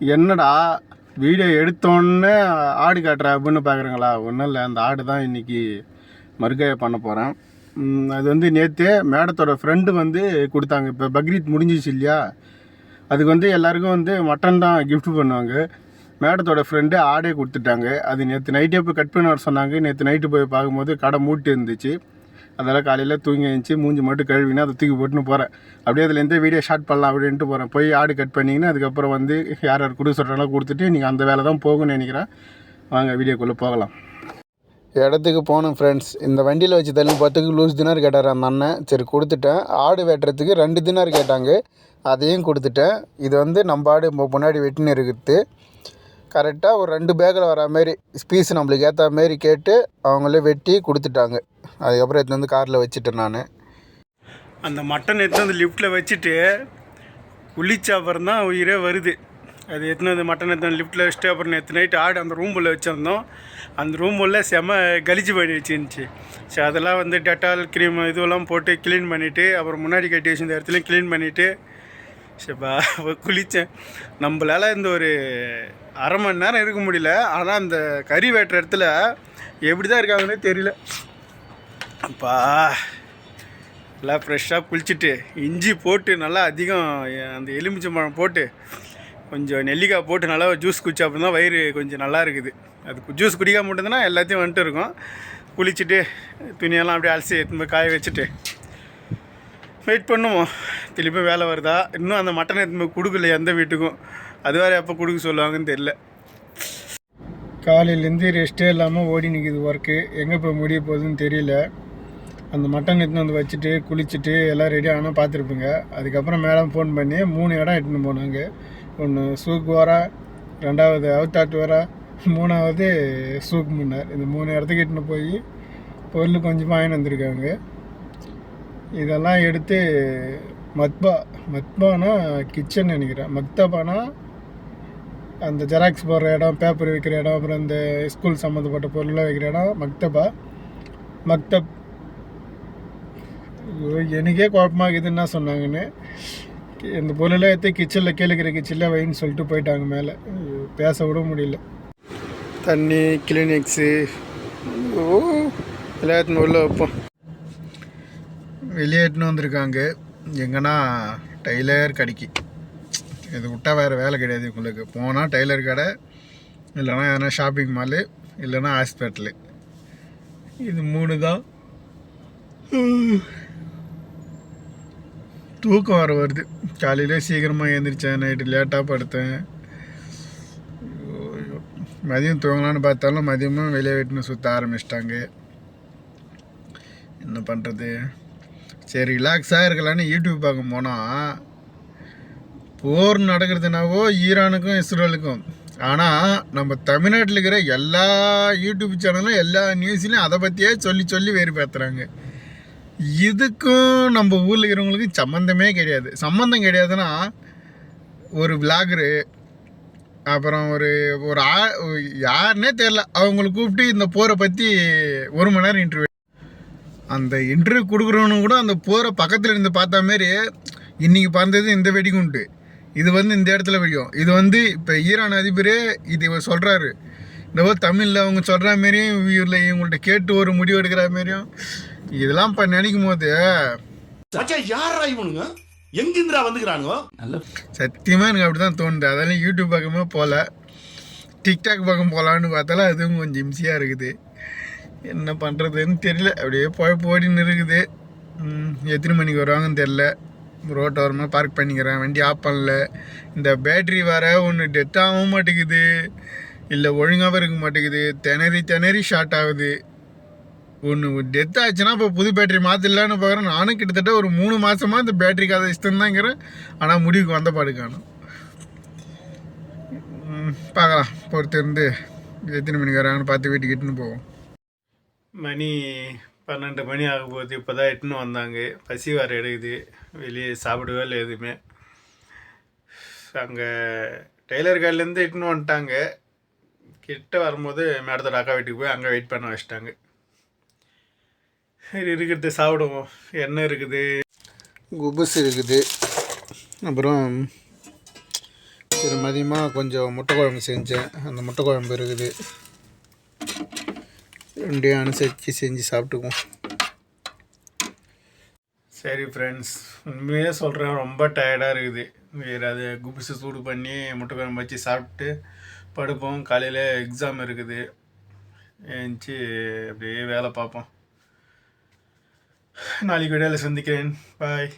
என்னடா வீடியோ எடுத்தோன்னே ஆடு காட்டுற அப்படின்னு பார்க்குறீங்களா? ஒன்றும் இல்லை. அந்த ஆடு தான் இன்றைக்கி மறுக்கையை பண்ண போகிறேன் அது வந்து நேற்று மேடத்தோட ஃப்ரெண்டு வந்து கொடுத்தாங்க. இப்போ பக்ரீத் முடிஞ்சிச்சு இல்லையா? அதுக்கு வந்து எல்லாருக்கும் வந்து மட்டன் தான் கிஃப்ட் பண்ணுவாங்க. மேடத்தோட ஃப்ரெண்டு ஆடே கொடுத்துட்டாங்க. அது நேற்று நைட்டே போய் கட் பண்ண வர சொன்னாங்க. நேற்று நைட்டு போய் பார்க்கும்போது கடை மூட்டு இருந்துச்சு. அதெல்லாம் காலையில் தூங்கி எழுந்துச்சி மூஞ்சி மட்டும் கழுவினா அதை தூக்கி போட்டுன்னு போகிறேன் அப்படியே அதில் எந்த வீடியோ ஷார்ட் பண்ணலாம் அப்படின்ட்டு போகிறேன் போய் ஆடு கட் பண்ணிங்கன்னா அதுக்கப்புறம் வந்து யார் யார் கொடுக்க சொல்கிறாங்களோ கொடுத்துட்டு நீங்கள் அந்த வேலை தான் போகும்னு நினைக்கிறேன். வாங்க வீடியோக்குள்ளே போகலாம். இடத்துக்கு போனோம் ஃப்ரெண்ட்ஸ் இந்த வண்டியில் வச்சு தள்ளி பத்துக்கு லூஸ் தினார் கேட்டார் அந்த அண்ணன். சரி கொடுத்துட்டேன். ஆடு வெட்டுறதுக்கு ரெண்டு தினார் கேட்டாங்க. அதையும் கொடுத்துட்டேன். இது வந்து நம்ம ஆடு முன்னாடி வெட்டின்னு இருக்குது. கரெக்டாக ஒரு ரெண்டு பேக்கில் வர மாதிரி ஸ்பீஸ் நம்மளுக்கு ஏற்ற மாரி கேட்டு அவங்களே வெட்டி கொடுத்துட்டாங்க. அதுக்கப்புறம் எடுத்து வந்து காரில் வச்சுட்டேன் நான். அந்த மட்டன் எடுத்து வந்து லிஃப்ட்டில் வச்சுட்டு குளிச்ச அப்புறம் தான் உயிரே வருது. அது எத்தனை வந்து மட்டன் எத்தனை லிஃப்ட்டில் வச்சுட்டு அப்புறம் நேற்று நைட்டு ஆடு அந்த ரூமில் வச்சுருந்தோம். அந்த ரூமில் செம கலிச்சு பண்ணி வச்சுருந்துச்சு சரி அதெல்லாம் வந்து டெட்டால் க்ரீம் இதுவெல்லாம் போட்டு க்ளீன் பண்ணிவிட்டு அப்புறம் முன்னாடி கட்டி வச்சிருந்த இடத்துலையும் க்ளீன் பண்ணிவிட்டு சரிப்பா குளித்தேன் நம்மளால் இந்த ஒரு அரை மணி நேரம் இருக்க முடியல. ஆனால் அந்த கறி வெட்டுற இடத்துல எப்படி தான் இருக்காங்கன்னே தெரியல. அப்பா நல்லா ஃப்ரெஷ்ஷாக குளிச்சுட்டு இஞ்சி போட்டு நல்லா அதிகம் அந்த எலுமிச்சம்பழம் போட்டு கொஞ்சம் நெல்லிக்காய் போட்டு நல்லா ஜூஸ் குடிச்சா அப்படின்னா வயிறு கொஞ்சம் நல்லா இருக்குது. அது ஜூஸ் குடிக்காம மட்டும்தானா எல்லாத்தையும் வந்துட்டு இருக்கும். குளிச்சுட்டு துணியெல்லாம் அப்படியே அலசி எடுத்துன்னு போய் காய வச்சுட்டு வெயிட் பண்ணுவோம். திருப்பி வேலை வருதா? இன்னும் அந்த மட்டன் எடுத்துன்னு போய் கொடுக்கல எந்த வீட்டுக்கும். அது வேறு எப்போ கொடுக்க சொல்லுவாங்கன்னு தெரில காலையிலேருந்து ரெஸ்ட்டே இல்லாமல் ஓடி நிற்கிது ஒர்க்கு எங்கே போய் முடிய போகுதுன்னு தெரியல. அந்த மட்டன் எடுத்துன்னு வந்து வச்சுட்டு குளிச்சுட்டு எல்லாம் ரெடி ஆனால் பார்த்துருப்பீங்க அதுக்கப்புறம் மேடம் ஃபோன் பண்ணி மூணு இடம் எடுத்துன்னு போனாங்க ஒன்று சூக் வாரா ரெண்டாவது அவுத்தாட்டு வாரா மூணாவது சூக் முன்னார் இந்த மூணு இடத்துக்கு எடுத்துன்னு போய் பொருள் கொஞ்சமாக வாங்கிட்டு வந்திருக்காங்க. இதெல்லாம் எடுத்து மத்பா மத்பானா கிச்சன் நினைக்கிறேன். மக்தபானா அந்த ஜெராக்ஸ் போடுற இடம் பேப்பர் வைக்கிற இடம் அப்புறம் இந்த ஸ்கூல் சம்மந்தப்பட்ட பொருள்லாம் வைக்கிற இடம் மக்தபா. மக்தப் ஐயோ, எனக்கே இருக்குது என்ன சொன்னாங்கன்னு. இந்த பொருளெல்லாம் எடுத்து கிச்சனில் கேளுக்கிற கிச்சனில் வைன்னு சொல்லிட்டு போயிட்டாங்க மேலே. பேச விட முடியல. தண்ணி கிளினிக்ஸு ஓ எல்லாத்தையும் உள்ள வைப்போம். வெளியே எடுத்துன்னு வந்திருக்காங்க. எங்கன்னா டைலர் கடைக்கு. இது விட்டால் வேறு வேலை கிடையாது உங்களுக்கு போனால் டைலர் கடை இல்லைன்னா எதனா ஷாப்பிங் மாலு இல்லைன்னா ஹாஸ்பிட்டலு இது மூணு தான். தூக்கம் வர வருது. காலையில் சீக்கிரமாக எழுந்திரிச்சேன் நைட்டு லேட்டாக படுத்தேன். மதியம் தூங்கலான்னு பார்த்தாலும் மதியமும் வெளியே வீட்டுன்னு சுற்ற ஆரம்பிச்சிட்டாங்க. என்ன பண்ணுறது சரி ரிலாக்ஸாக இருக்கலான்னு யூடியூப் பார்க்க போனால் போர் நடக்கிறதுனாவோ ஈரானுக்கும் இஸ்ரேலுக்கும். ஆனால் நம்ம தமிழ்நாட்டில் இருக்கிற எல்லா யூடியூப் சேனலும் எல்லா நியூஸ்லையும் அதை பற்றியே சொல்லி சொல்லி வெறுப்பேற்றுறாங்க இதுக்கும் நம்ம ஊரில் இருக்கிறவங்களுக்கு சம்மந்தமே கிடையாது. சம்மந்தம் கிடையாதுன்னா ஒரு விளாகரு அப்புறம் ஒரு ஒரு ஆ யாருன்னே தெரில அவங்கள கூப்பிட்டு இந்த போரை பற்றி ஒரு மணி நேரம் இன்டர்வியூ அந்த இன்டர்வியூ கொடுக்குறவனு கூட அந்த போரை பக்கத்தில் இருந்து பார்த்த மாரி இன்றைக்கி பார்த்தது இந்த வெடிகுண்டு. இது வந்து இந்த இடத்துல வெடிக்கும் இது வந்து இப்போ ஈரான் அதிபரே இது இவர் சொல்கிறாரு இந்த தமிழில் அவங்க சொல்கிற மாரியும் இவரில் இவங்கள்ட்ட கேட்டு ஒரு முடிவு எடுக்கிற மாரியும் இதெல்லாம் இப்போ நினைக்கும் போது யாரா இவனுங்க? எங்கிந்திரா வந்துக்கிறானுங்க? சத்தியமாக எனக்கு அப்படி தான் தோணுது. அதெல்லாம் யூடியூப் பக்கமே போகல டிக்டாக் பக்கம் போகலான்னு பார்த்தாலும் அதுவும் கொஞ்சம் இம்சியாக இருக்குது. என்ன பண்ணுறதுன்னு தெரியல. அப்படியே பழப்பு ஓடின்னு இருக்குது. ம், எத்தனை மணிக்கு வருவாங்கன்னு தெரில ரோட்டை வரமாக பார்க் பண்ணிக்கிறேன். வண்டி ஆஃப் பண்ணல. இந்த பேட்ரி வேறு ஒன்று டெத்தாகவும் ஆகவும் மாட்டேங்குது. இல்லை ஒழுங்காகவும் இருக்க மாட்டேங்குது. திணறி திணறி ஷார்ட் ஆகுது. ஒன்று டெத் ஆச்சுன்னா இப்போ புது பேட்ரி மாற்றிடலான்னு பார்க்குறேன். நானும் கிட்டத்தட்ட ஒரு மூணு மாதமாக இந்த பேட்ரி கதை இஷ்டம் தாங்கிறேன் ஆனால் முடிவுக்கு வந்த பாடு காணும். பார்க்கலாம். பொறுத்திருந்து எத்தனை மணிக்கு வராங்கன்னு பார்த்து வீட்டுக்கு இட்டுன்னு போவோம். மணி பன்னெண்டு மணி ஆக போகுது இப்போ தான் எட்டுன்னு வந்தாங்க. பசி வர எடுக்குது. வெளியே சாப்பிடவே இல்லை எதுவுமே. அங்கே டெய்லர் கடையிலேருந்து இட்டுன்னு வந்துட்டாங்க. கிட்ட வரும்போது மேடத்தோட அக்கா வீட்டுக்கு போய் அங்கே வெயிட் பண்ண வச்சிட்டாங்க. சரி இருக்கிறது சாப்பிடுவோம். எண்ணெய் இருக்குது. குபுஸ் இருக்குது. அப்புறம் ஒரு மதியமாக கொஞ்சம் முட்டை குழம்பு செஞ்சேன். அந்த முட்டை குழம்பு இருக்குது. ரெண்டே அனுசரித்து செஞ்சு சாப்பிட்டுக்குவோம். சரி ஃப்ரெண்ட்ஸ் உண்மையே சொல்கிறேன் ரொம்ப டயர்டாக இருக்குது. வேறு அது குபிசு சூடு பண்ணி முட்டை குழம்பு வச்சு சாப்பிட்டு படுப்போம். காலையில் எக்ஸாம் இருக்குது. ஏஞ்சி அப்படியே வேலை பார்ப்போம். நாளைக்கு விடையில் சந்திக்கிறேன். பாய்